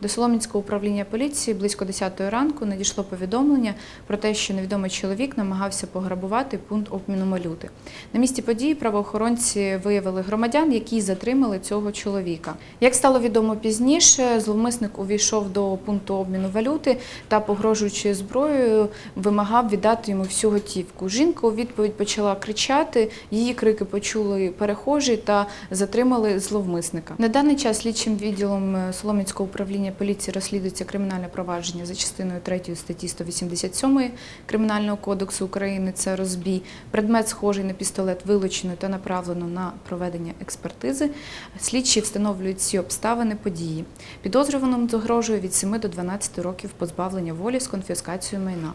До Солом'янського управління поліції близько 10 ранку надійшло повідомлення про те, що невідомий чоловік намагався пограбувати пункт обміну валюти. На місці події правоохоронці виявили громадян, які затримали цього чоловіка. Як стало відомо пізніше, зловмисник увійшов до пункту обміну валюти та, погрожуючи зброєю, вимагав віддати йому всю готівку. Жінка у відповідь почала кричати. Її крики почули перехожі та затримали зловмисника. На даний час слідчим відділом е, Солом'янського управління поліції розслідується кримінальне провадження за частиною 3 статті 187 Кримінального кодексу України. Це розбій. Предмет схожий на пістолет вилучено та направлено на проведення експертизи. Слідчі встановлюють всі обставини події. Підозрюваному загрожує від 7 до 12 років позбавлення волі з конфіскацією майна.